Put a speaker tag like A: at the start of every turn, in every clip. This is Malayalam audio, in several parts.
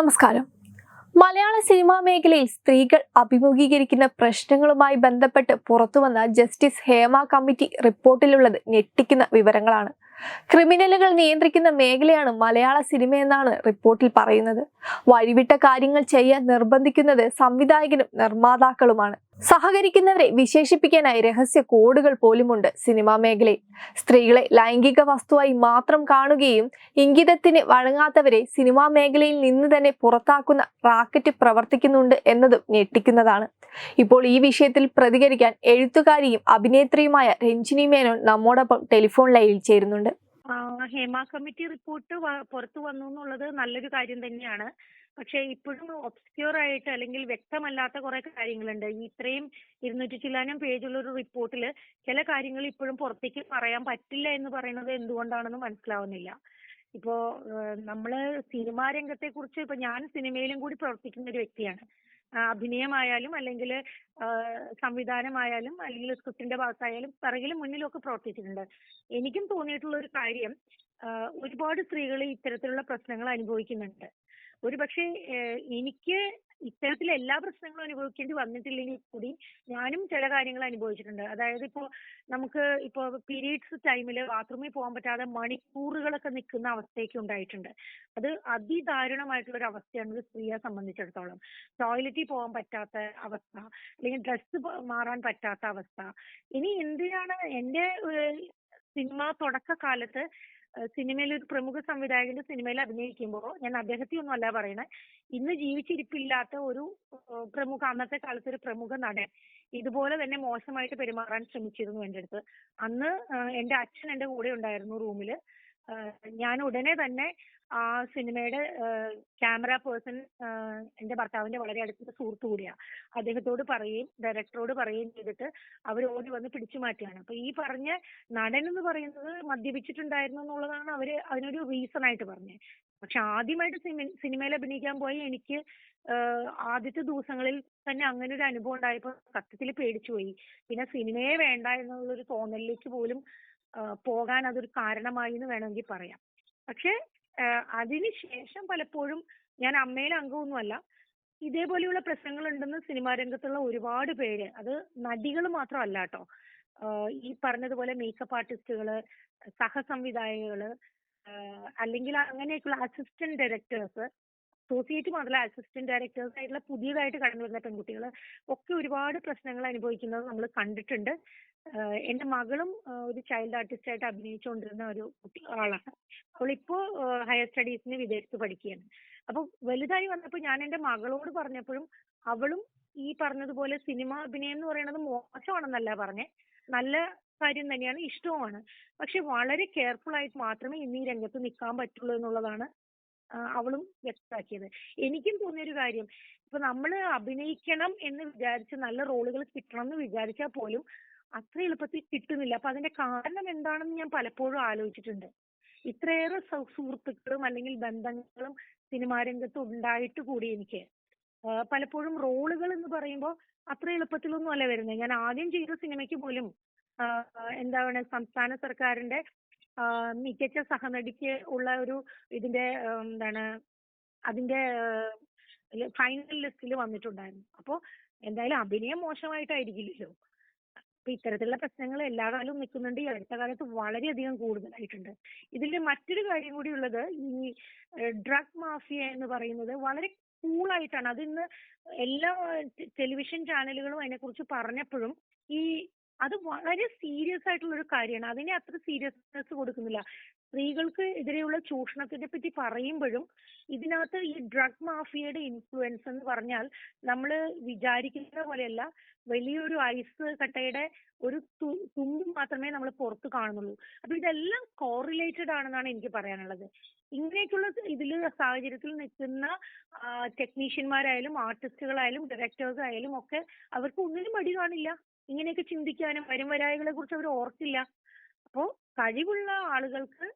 A: നമസ്കാരം. മലയാള സിനിമാ മേഖലയിൽ സ്ത്രീകൾ അഭിമുഖീകരിക്കുന്ന പ്രശ്നങ്ങളുമായി ബന്ധപ്പെട്ട് പുറത്തുവന്ന ജസ്റ്റിസ് ഹേമ കമ്മിറ്റി റിപ്പോർട്ടിലുള്ളത് ഞെട്ടിക്കുന്ന വിവരങ്ങളാണ്. ക്രിമിനലുകൾ നിയന്ത്രിക്കുന്ന മേഖലയാണ് മലയാള സിനിമയെന്നാണ് റിപ്പോർട്ടിൽ പറയുന്നത്. വഴിവിട്ട കാര്യങ്ങൾ ചെയ്യാൻ നിർബന്ധിക്കുന്നത് സംവിധായകനും നിർമ്മാതാക്കളുമാണ്. സഹകരിക്കുന്നവരെ വിശേഷിപ്പിക്കാനായി രഹസ്യ കോഡുകൾ പോലുമുണ്ട് സിനിമാ മേഖലയിൽ. സ്ത്രീകളെ ലൈംഗിക വസ്തുവായി മാത്രം കാണുകയും ഇംഗിതത്തിന് വഴങ്ങാത്തവരെ സിനിമാ മേഖലയിൽ നിന്ന് തന്നെ പുറത്താക്കുന്ന റാക്കറ്റ് പ്രവർത്തിക്കുന്നുണ്ട് എന്നതും ഞെട്ടിക്കുന്നതാണ്. ഇപ്പോൾ ഈ വിഷയത്തിൽ പ്രതികരിക്കാൻ എഴുത്തുകാരിയും അഭിനേത്രിയുമായ രഞ്ജിനി മേനോൻ നമ്മോടൊപ്പം ടെലിഫോൺ ലൈനിൽ ചേരുന്നുണ്ട്.
B: ഹേമ കമ്മിറ്റി റിപ്പോർട്ട് പുറത്തു വന്നു എന്നുള്ളത് നല്ലൊരു കാര്യം തന്നെയാണ്. പക്ഷേ ഇപ്പോഴും ഒബ്സ്ക്യൂർ ആയിട്ട് അല്ലെങ്കിൽ വ്യക്തമല്ലാത്ത കുറെ കാര്യങ്ങളുണ്ട്. ഈ ഇത്രയും ഇരുന്നൂറ്റി ചില്ലാനം പേജുള്ള ഒരു റിപ്പോർട്ടിൽ ചില കാര്യങ്ങൾ ഇപ്പോഴും പുറത്തേക്ക് പറയാൻ പറ്റില്ല എന്ന് പറയുന്നത് എന്തുകൊണ്ടാണെന്ന് മനസ്സിലാവുന്നില്ല. ഇപ്പോ നമ്മൾ സിനിമാ രംഗത്തെ കുറിച്ച് ഇപ്പൊ ഞാൻ സിനിമയിലും കൂടി പ്രവർത്തിക്കുന്ന ഒരു വ്യക്തിയാണ്. അഭിനയമായാലും അല്ലെങ്കിൽ സംവിധാനമായാലും അല്ലെങ്കിൽ സ്ക്രിപ്റ്റിന്റെ ഭാഗത്തായാലും പിറകിലും മുന്നിലും ഒക്കെ പ്രവർത്തിച്ചിട്ടുണ്ട്. എനിക്കും തോന്നിയിട്ടുള്ള ഒരു കാര്യം ഒരുപാട് സ്ത്രീകൾ ഇത്തരത്തിലുള്ള പ്രശ്നങ്ങൾ അനുഭവിക്കുന്നുണ്ട്. ഒരു പക്ഷേ എനിക്ക് ഇത്തരത്തിൽ എല്ലാ പ്രശ്നങ്ങളും അനുഭവിക്കേണ്ടി വന്നിട്ടില്ലെങ്കിൽ കൂടി ഞാനും ചില കാര്യങ്ങൾ അനുഭവിച്ചിട്ടുണ്ട്. അതായത് ഇപ്പോ നമുക്ക് ഇപ്പോ പീരീഡ്സ് ടൈമിൽ ബാത്റൂമിൽ പോകാൻ പറ്റാതെ മണിക്കൂറുകളൊക്കെ നിൽക്കുന്ന അവസ്ഥയൊക്കെ ഉണ്ടായിട്ടുണ്ട്. അത് അതിദാരുണമായിട്ടുള്ള ഒരു അവസ്ഥയാണ് ഒരു സ്ത്രീയെ സംബന്ധിച്ചിടത്തോളം. ടോയ്ലറ്റിൽ പോകാൻ പറ്റാത്ത അവസ്ഥ അല്ലെങ്കിൽ ഡ്രസ്സ് മാറാൻ പറ്റാത്ത അവസ്ഥ. ഇനി എന്തിനാണ് എന്റെ സിനിമ തുടക്കകാലത്ത് സിനിമയിൽ ഒരു പ്രമുഖ സംവിധായകന്റെ സിനിമയിൽ അഭിനയിക്കുമ്പോൾ ഞാൻ അദ്ദേഹത്തെ ഒന്നും അല്ല പറയണേ ഇന്ന് ജീവിച്ചിരിപ്പില്ലാത്ത ഒരു പ്രമുഖ അന്നത്തെ കാലത്ത് ഒരു പ്രമുഖ നടൻ ഇതുപോലെ തന്നെ മോശമായിട്ട് പെരുമാറാൻ ശ്രമിച്ചിരുന്നു എന്റെ അടുത്ത്. അന്ന് എന്റെ അച്ഛൻ എന്റെ കൂടെ ഉണ്ടായിരുന്നു റൂമിൽ ഞാൻ ഉടനെ തന്നെ ആ സിനിമയുടെ ക്യാമറ പേഴ്സൺ എന്റെ ഭർത്താവിന്റെ വളരെ അടുത്ത സുഹൃത്തു കൂടിയാ. അദ്ദേഹത്തോട് പറയുകയും ഡയറക്ടറോട് പറയുകയും ചെയ്തിട്ട് അവർ ഓടി വന്ന് പിടിച്ചു മാറ്റുകയാണ്. അപ്പൊ ഈ പറഞ്ഞ നടൻ എന്ന് പറയുന്നത് മദ്യപിച്ചിട്ടുണ്ടായിരുന്നു എന്നുള്ളതാണ് അവർ അതിനൊരു റീസൺ ആയിട്ട് പറഞ്ഞത്. പക്ഷെ ആദ്യമായിട്ട് സിനി- സിനിമയിൽ അഭിനയിക്കാൻ പോയി എനിക്ക് ഏഹ് ആദ്യത്തെ ദിവസങ്ങളിൽ തന്നെ അങ്ങനെ ഒരു അനുഭവം ഉണ്ടായപ്പോൾ സത്യത്തിൽ പേടിച്ചു പോയി. പിന്നെ സിനിമയെ വേണ്ട എന്നുള്ളൊരു തോന്നലിലേക്ക് പോലും ഏഹ് പോകാൻ അതൊരു കാരണമായി എന്ന് വേണമെങ്കിൽ പറയാം. പക്ഷെ ആഹ് അതിനുശേഷം പലപ്പോഴും ഞാൻ അമ്മയിലെ അംഗമൊന്നുമല്ല. ഇതേപോലെയുള്ള പ്രശ്നങ്ങൾ ഉണ്ടെന്ന് സിനിമാ രംഗത്തുള്ള ഒരുപാട് പേര്. അത് നടികൾ മാത്രമല്ല കേട്ടോ. ഈ പറഞ്ഞതുപോലെ മേക്കപ്പ് ആർട്ടിസ്റ്റുകൾ സഹസംവിധായകൾ അല്ലെങ്കിൽ അങ്ങനെയൊക്കെയുള്ള അസിസ്റ്റന്റ് ഡയറക്ടേഴ്സ് അസോസിയേറ്റ് മുതൽ അസിസ്റ്റന്റ് ഡയറക്ടേഴ്സ് ആയിട്ടുള്ള പുതിയതായിട്ട് കടന്നു വരുന്ന പെൺകുട്ടികൾ ഒക്കെ ഒരുപാട് പ്രശ്നങ്ങൾ അനുഭവിക്കുന്നത് നമ്മൾ കണ്ടിട്ടുണ്ട്. എന്റെ മകളും ഒരു ചൈൽഡ് ആർട്ടിസ്റ്റ് ആയിട്ട് അഭിനയിച്ചുകൊണ്ടിരുന്ന ഒരു ആളാണ്. അവളിപ്പോ ഹയർ സ്റ്റഡീസിന് വിദേശത്ത് പഠിക്കുകയാണ്. അപ്പൊ വലുതായി വന്നപ്പോൾ ഞാൻ എന്റെ മകളോട് പറഞ്ഞപ്പോഴും അവളും ഈ പറഞ്ഞതുപോലെ സിനിമ അഭിനയം എന്ന് പറയുന്നത് മോശമാണെന്നല്ല പറഞ്ഞേ. നല്ല കാര്യം തന്നെയാണ് ഇഷ്ടവുമാണ്. പക്ഷെ വളരെ കെയർഫുൾ ആയിട്ട് മാത്രമേ ഇന്ന് ഈ രംഗത്ത് നിൽക്കാൻ പറ്റുള്ളൂ എന്നുള്ളതാണ് അവളും വ്യക്തമാക്കിയത്. എനിക്കും തോന്നിയ ഒരു കാര്യം. ഇപ്പൊ നമ്മൾ അഭിനയിക്കണം എന്ന് വിചാരിച്ച് നല്ല റോളുകൾ കിട്ടണം എന്ന് വിചാരിച്ചാൽ പോലും അത്ര എളുപ്പത്തിൽ കിട്ടുന്നില്ല. അപ്പൊ അതിന്റെ കാരണം എന്താണെന്ന് ഞാൻ പലപ്പോഴും ആലോചിച്ചിട്ടുണ്ട്. ഇത്രയേറെ സൗ- സുഹൃത്തുക്കളും അല്ലെങ്കിൽ ബന്ധങ്ങളും സിനിമാ രംഗത്ത് ഉണ്ടായിട്ട് കൂടി എനിക്ക്. ഏഹ് പലപ്പോഴും റോളുകൾ എന്ന് പറയുമ്പോൾ അത്ര എളുപ്പത്തിലൊന്നും അല്ല വരുന്നത്. ഞാൻ ആദ്യം ചെയ്ത സിനിമയ്ക്ക് പോലും എന്താണ് സംസ്ഥാന സർക്കാരിന്റെ ആ, മികച്ച സഹനടിക്ക് ഉള്ള ഒരു ഇതിന്റെ ഏഹ് എന്താണ് അതിന്റെ ഫൈനൽ ലിസ്റ്റിൽ വന്നിട്ടുണ്ടായിരുന്നു. അപ്പോ എന്തായാലും അഭിനയം മോശമായിട്ടായിരിക്കില്ലല്ലോ. അപ്പൊ ഇത്തരത്തിലുള്ള പ്രശ്നങ്ങൾ എല്ലാ കാലവും നിൽക്കുന്നുണ്ട്. ഈ അടുത്ത കാലത്ത് വളരെയധികം കൂടുതലായിട്ടുണ്ട്. ഇതിൽ മറ്റൊരു കാര്യം കൂടി ഉള്ളത് ഈ ഡ്രഗ് മാഫിയ എന്ന് പറയുന്നത് വളരെ കൂളായിട്ടാണ്. അത് ഇന്ന് എല്ലാ ടെലിവിഷൻ ചാനലുകളും അതിനെക്കുറിച്ച് പറഞ്ഞപ്പോഴും ഈ അത് വളരെ സീരിയസ് ആയിട്ടുള്ള ഒരു കാര്യമാണ്. അതിനെ അത്ര സീരിയസ്നെസ് കൊടുക്കുന്നില്ല. സ്ത്രീകൾക്ക് എതിരെയുള്ള ചൂഷണത്തിനെ പറ്റി പറയുമ്പോഴും ഇതിനകത്ത് ഈ ഡ്രഗ് മാഫിയയുടെ ഇൻഫ്ലുവൻസ് എന്ന് പറഞ്ഞാൽ നമ്മൾ വിചാരിക്കുന്ന പോലെയല്ല വലിയൊരു ഐസ് കട്ടയുടെ ഒരു തുമ്പ് മാത്രമേ നമ്മൾ പുറത്ത് കാണുന്നുള്ളൂ. അപ്പൊ ഇതെല്ലാം കോറിലേറ്റഡ് ആണെന്നാണ് എനിക്ക് പറയാനുള്ളത്. ഇങ്ങനെയൊക്കെയുള്ള ഇതിൽ സാഹചര്യത്തിൽ നിൽക്കുന്ന ടെക്നീഷ്യന്മാരായാലും ആർട്ടിസ്റ്റുകളായാലും ഡയറക്ടേഴ്സ് ആയാലും ഒക്കെ അവർക്ക് ഒന്നിനും മടി കാണില്ല. ഇങ്ങനെയൊക്കെ ചിന്തിക്കാനും വരും വരായികളെ കുറിച്ച് അവർ ഓർക്കില്ല അപ്പോ കഴിവുള്ള ആളുകൾക്ക്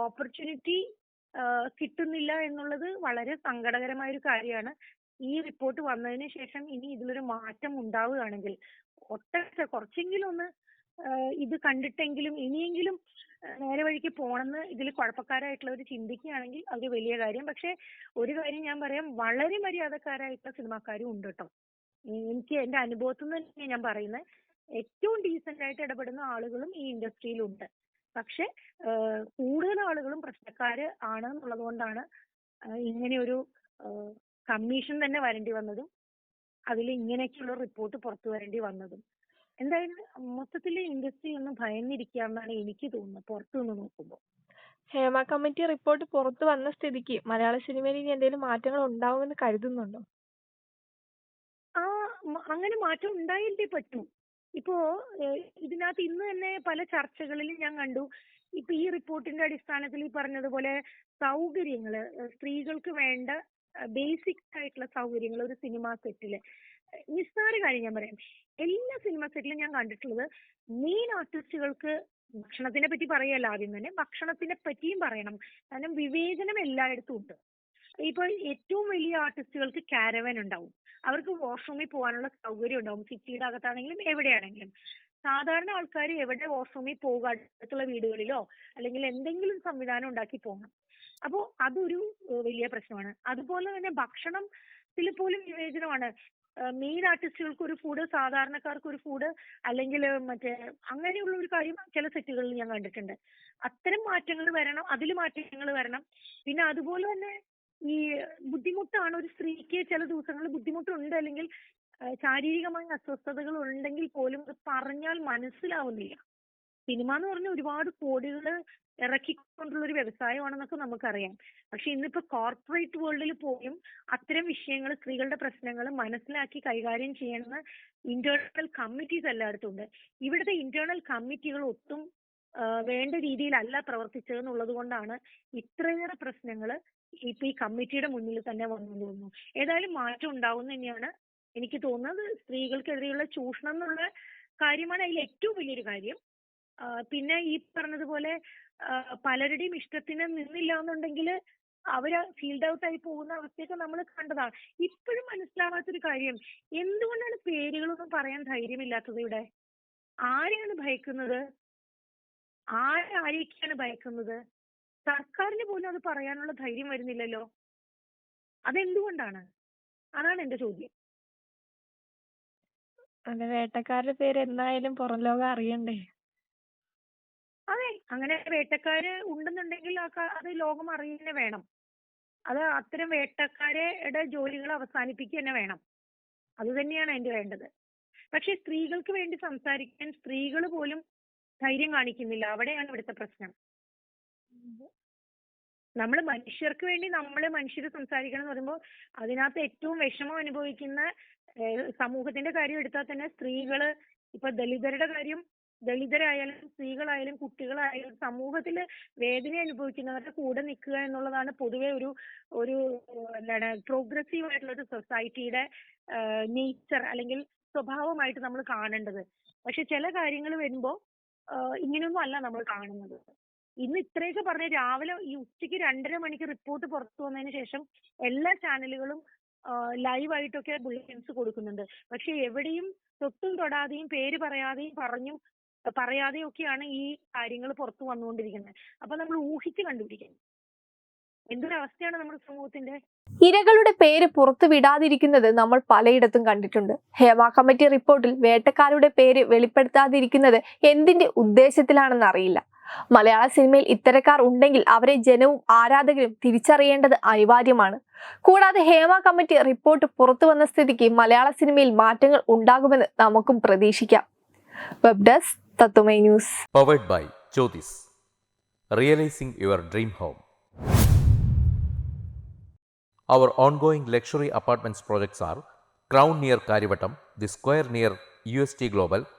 B: ഓപ്പർച്യൂണിറ്റി കിട്ടുന്നില്ല എന്നുള്ളത് വളരെ സങ്കടകരമായ ഒരു കാര്യമാണ്. ഈ റിപ്പോർട്ട് വന്നതിന് ശേഷം ഇനി ഇതിലൊരു മാറ്റം ഉണ്ടാവുകയാണെങ്കിൽ ഒട്ടൊക്കെ കുറച്ചെങ്കിലും ഒന്ന് ഇത് കണ്ടിട്ടെങ്കിലും ഇനിയെങ്കിലും നേരെ വഴിക്ക് പോണെന്ന് ഇതിൽ കുഴപ്പക്കാരായിട്ടുള്ളവർ ചിന്തിക്കുകയാണെങ്കിൽ അത് വലിയ കാര്യം. പക്ഷെ ഒരു കാര്യം ഞാൻ പറയാം വളരെ മര്യാദക്കാരായിട്ടുള്ള സിനിമാക്കാരും ഉണ്ട് കേട്ടോ. എനിക്ക് എന്റെ അനുഭവത്തിൽ നിന്ന് ഞാൻ പറയുന്നത്. ഏറ്റവും ഡീസന്റ് ആയിട്ട് ഇടപെടുന്ന ആളുകളും ഈ ഇൻഡസ്ട്രിയിലുണ്ട്. പക്ഷെ കൂടുതൽ ആളുകളും പ്രശ്നക്കാര് ആണ് എന്നുള്ളത് കൊണ്ടാണ് ഇങ്ങനെ ഇങ്ങനെയൊരു കമ്മീഷൻ തന്നെ വരേണ്ടി വന്നതും അതിൽ ഇങ്ങനെയൊക്കെയുള്ള റിപ്പോർട്ട് പുറത്തു വരേണ്ടി വന്നതും. എന്തായാലും മൊത്തത്തിൽ ഇൻഡസ്ട്രി ഒന്ന് ഭയന്നിരിക്കുകയെന്നാണ് എനിക്ക് തോന്നുന്നത് പുറത്തു നിന്ന് നോക്കുമ്പോൾ.
A: ഹേമ കമ്മിറ്റി റിപ്പോർട്ട് പുറത്തു വന്ന സ്ഥിതിക്ക് മലയാള സിനിമയിൽ ഇനി എന്തെങ്കിലും മാറ്റങ്ങൾ ഉണ്ടാവുമെന്ന് കരുതുന്നുണ്ടോ?
B: ആ അങ്ങനെ മാറ്റം ഉണ്ടായില്ലേ പറ്റൂ. ഇപ്പോ ഇതിനകത്ത് ഇന്ന് തന്നെ പല ചർച്ചകളിലും ഞാൻ കണ്ടു. ഇപ്പൊ ഈ റിപ്പോർട്ടിന്റെ അടിസ്ഥാനത്തിൽ ഈ പറഞ്ഞതുപോലെ സൗകര്യങ്ങൾ സ്ത്രീകൾക്ക് വേണ്ട ബേസിക് ആയിട്ടുള്ള സൗകര്യങ്ങൾ ഒരു സിനിമാ സെറ്റിൽ. നിസ്സാര കാര്യം ഞാൻ പറയാം. എല്ലാ സിനിമ സെറ്റിലും ഞാൻ കണ്ടിട്ടുള്ളത് മെയിൻ ആർട്ടിസ്റ്റുകൾക്ക് ഭക്ഷണത്തിനെ പറ്റി പറയല്ല ആദ്യം തന്നെ ഭക്ഷണത്തിനെ പറ്റിയും പറയണം. കാരണം വിവേചനം എല്ലായിടത്തും ഉണ്ട്. ഇപ്പൊ ഏറ്റവും വലിയ ആർട്ടിസ്റ്റുകൾക്ക് കാരവൻ ഉണ്ടാവും. അവർക്ക് വാഷ്റൂമിൽ പോകാനുള്ള സൗകര്യം ഉണ്ടാവും. സിറ്റിയുടെ അകത്താണെങ്കിലും എവിടെയാണെങ്കിലും. സാധാരണ ആൾക്കാർ എവിടെ വാഷ്റൂമിൽ പോകുക അടുത്തുള്ള വീടുകളിലോ അല്ലെങ്കിൽ എന്തെങ്കിലും സംവിധാനം ഉണ്ടാക്കി പോകണം. അപ്പോൾ അതൊരു വലിയ പ്രശ്നമാണ്. അതുപോലെ തന്നെ ഭക്ഷണത്തിൽ പോലും വിവേചനമാണ്. മെയിൻ ആർട്ടിസ്റ്റുകൾക്ക് ഒരു ഫുഡ് സാധാരണക്കാർക്ക് ഒരു ഫുഡ് അല്ലെങ്കിൽ മറ്റേ അങ്ങനെയുള്ള ഒരു കാര്യം ചില സെറ്റുകളിൽ ഞാൻ കണ്ടിട്ടുണ്ട്. അത്തരം മാറ്റങ്ങൾ വരണം അതിൽ മാറ്റങ്ങൾ വരണം. പിന്നെ അതുപോലെ തന്നെ ഈ ബുദ്ധിമുട്ടാണ് ഒരു സ്ത്രീക്ക് ചില ദിവസങ്ങളിൽ ബുദ്ധിമുട്ടുണ്ട് അല്ലെങ്കിൽ ശാരീരികമായ അസ്വസ്ഥതകൾ ഉണ്ടെങ്കിൽ പോലും അത് പറഞ്ഞാൽ മനസ്സിലാവുന്നില്ല. സിനിമ എന്ന് പറഞ്ഞാൽ ഒരുപാട് കോടികൾ ഇറക്കിക്കൊണ്ടുള്ള ഒരു വ്യവസായമാണെന്നൊക്കെ നമുക്കറിയാം. പക്ഷെ ഇന്നിപ്പോ കോർപ്പറേറ്റ് വേൾഡിൽ പോലും അത്തരം വിഷയങ്ങൾ സ്ത്രീകളുടെ പ്രശ്നങ്ങൾ മനസ്സിലാക്കി കൈകാര്യം ചെയ്യണമെന്ന് ഇന്റേണൽ കമ്മിറ്റീസ് എല്ലായിടത്തും ഉണ്ട്. ഇവിടുത്തെ ഇന്റേണൽ കമ്മിറ്റികൾ ഒട്ടും വേണ്ട രീതിയിലല്ല പ്രവർത്തിച്ചത് എന്നുള്ളത് കൊണ്ടാണ് ഇത്രയേറെ പ്രശ്നങ്ങൾ ഇപ്പൊ ഈ കമ്മിറ്റിയുടെ മുന്നിൽ തന്നെ വന്നു തോന്നുന്നു. ഏതായാലും മാറ്റം ഉണ്ടാവും തന്നെയാണ് എനിക്ക് തോന്നുന്നത്. സ്ത്രീകൾക്കെതിരെയുള്ള ചൂഷണം എന്നുള്ള കാര്യമാണ് അതിൽ ഏറ്റവും വലിയൊരു കാര്യം. പിന്നെ ഈ പറഞ്ഞതുപോലെ പലരുടെയും ഇഷ്ടത്തിന് നിന്നില്ല എന്നുണ്ടെങ്കിൽ അവർ ഫീൽഡ് ഔട്ട് ആയി പോകുന്ന അവസ്ഥയൊക്കെ നമ്മൾ കണ്ടതാണ്. ഇപ്പോഴും മനസ്സിലാവാത്തൊരു കാര്യം എന്തുകൊണ്ടാണ് പേരുകളൊന്നും പറയാൻ ധൈര്യമില്ലാത്തത് ഇവിടെ? ആരെയാണ് ഭയക്കുന്നത്? ആരെ ആരെയൊക്കെയാണ് ഭയക്കുന്നത്? സർക്കാരിന് പോലും അത് പറയാനുള്ള ധൈര്യം വരുന്നില്ലല്ലോ? അതെന്തുകൊണ്ടാണ്? അതാണ് എന്റെ ചോദ്യം.
A: അതെ വേട്ടക്കാരുടെ പേര് എന്തായാലും പുറം ലോകം അറിയണ്ടേ?
B: അതെ അങ്ങനെ വേട്ടക്കാര് ഉണ്ടെന്നുണ്ടെങ്കിൽ അത് ലോകം അറിയുക വേണം. അത് അത്തരം വേട്ടക്കാരുടെ ജോലികൾ അവസാനിപ്പിക്കുക തന്നെ വേണം. അത് തന്നെയാണ് അതിന്റെ വേണ്ടത്. പക്ഷെ സ്ത്രീകൾക്ക് വേണ്ടി സംസാരിക്കാൻ സ്ത്രീകൾ പോലും ധൈര്യം കാണിക്കുന്നില്ല. അവിടെയാണ് ഇവിടുത്തെ പ്രശ്നം. നമ്മൾ മനുഷ്യർക്ക് വേണ്ടി നമ്മൾ മനുഷ്യർ സംസാരിക്കണം എന്ന് പറയുമ്പോൾ അതിനകത്ത് ഏറ്റവും വിഷമം അനുഭവിക്കുന്ന സമൂഹത്തിന്റെ കാര്യം എടുത്താൽ തന്നെ സ്ത്രീകൾ ഇപ്പൊ ദളിതരുടെ കാര്യം ദളിതരായാലും സ്ത്രീകളായാലും കുട്ടികളായാലും സമൂഹത്തിൽ വേദന അനുഭവിക്കുന്നവരുടെ കൂടെ നിൽക്കുക എന്നുള്ളതാണ് പൊതുവെ ഒരു ഒരു എന്താണ് പ്രോഗ്രസീവ് ആയിട്ടുള്ള ഒരു സൊസൈറ്റിയുടെ നേച്ചർ അല്ലെങ്കിൽ സ്വഭാവമായിട്ട് നമ്മൾ കാണേണ്ടത്. പക്ഷെ ചില കാര്യങ്ങൾ വരുമ്പോൾ ഇങ്ങനെയൊന്നും അല്ല നമ്മൾ കാണുന്നത്. ഇന്ന് ഇത്രയൊക്കെ പറഞ്ഞ രാവിലെ ഈ ഉച്ചയ്ക്ക് രണ്ടര മണിക്ക് റിപ്പോർട്ട് പുറത്തു വന്നതിന് ശേഷം എല്ലാ ചാനലുകളും ലൈവായിട്ടൊക്കെ ബുള്ളറ്റിൻസ് കൊടുക്കുന്നുണ്ട്. പക്ഷെ എവിടെയും തൊട്ടും തൊടാതെയും പേര് പറയാതെയും പറഞ്ഞും പറയാതെയും ഒക്കെയാണ് ഈ കാര്യങ്ങൾ പുറത്തു വന്നുകൊണ്ടിരിക്കുന്നത്. അപ്പൊ നമ്മൾ ഊഹിച്ച് കണ്ടുപിടിക്കണം. എന്തൊരവസ്ഥയാണ് നമ്മുടെ സമൂഹത്തിന്റെ
A: ഇരകളുടെ പേര് പുറത്തു വിടാതിരിക്കുന്നത് നമ്മൾ പലയിടത്തും കണ്ടിട്ടുണ്ട്. ഹേമ കമ്മിറ്റി റിപ്പോർട്ടിൽ വേട്ടക്കാരുടെ പേര് വെളിപ്പെടുത്താതിരിക്കുന്നത് എന്തിന്റെ ഉദ്ദേശത്തിലാണെന്ന് അറിയില്ല. മലയാള സിനിമയിൽ ഇത്തരക്കാർ ഉണ്ടെങ്കിൽ അവരെ ജനവും ആരാധകരും തിരിച്ചറിയേണ്ടത് അനിവാര്യമാണ്. കൂടാതെ ഹേമ കമ്മിറ്റി റിപ്പോർട്ട് പുറത്തു വന്ന സ്ഥിതിക്ക് മലയാള സിനിമയിൽ മാറ്റങ്ങൾ ഉണ്ടാകുമെന്ന് നമുക്കും പ്രതീക്ഷിക്കാം. വെബ് ഡെസ്ക് തത്തുമൈ news.
C: Luxury apartments projects R crown dream home. Our ongoing luxury apartments projects are Crown